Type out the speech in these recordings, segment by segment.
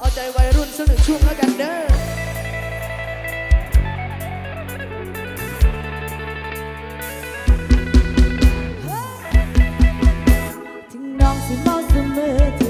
เอาใจวัยรุ่นสักหนึ่งช่วงแล้วกันเด้อถึงน้องสิเมาเสมอ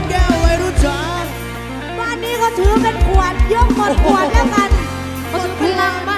ดแก้ววัรุ่จ๋าบ้านนี้ก็ถือเป็นขวดยกหมดขวดแล้วกันเขาถืเป็นลังบ้าน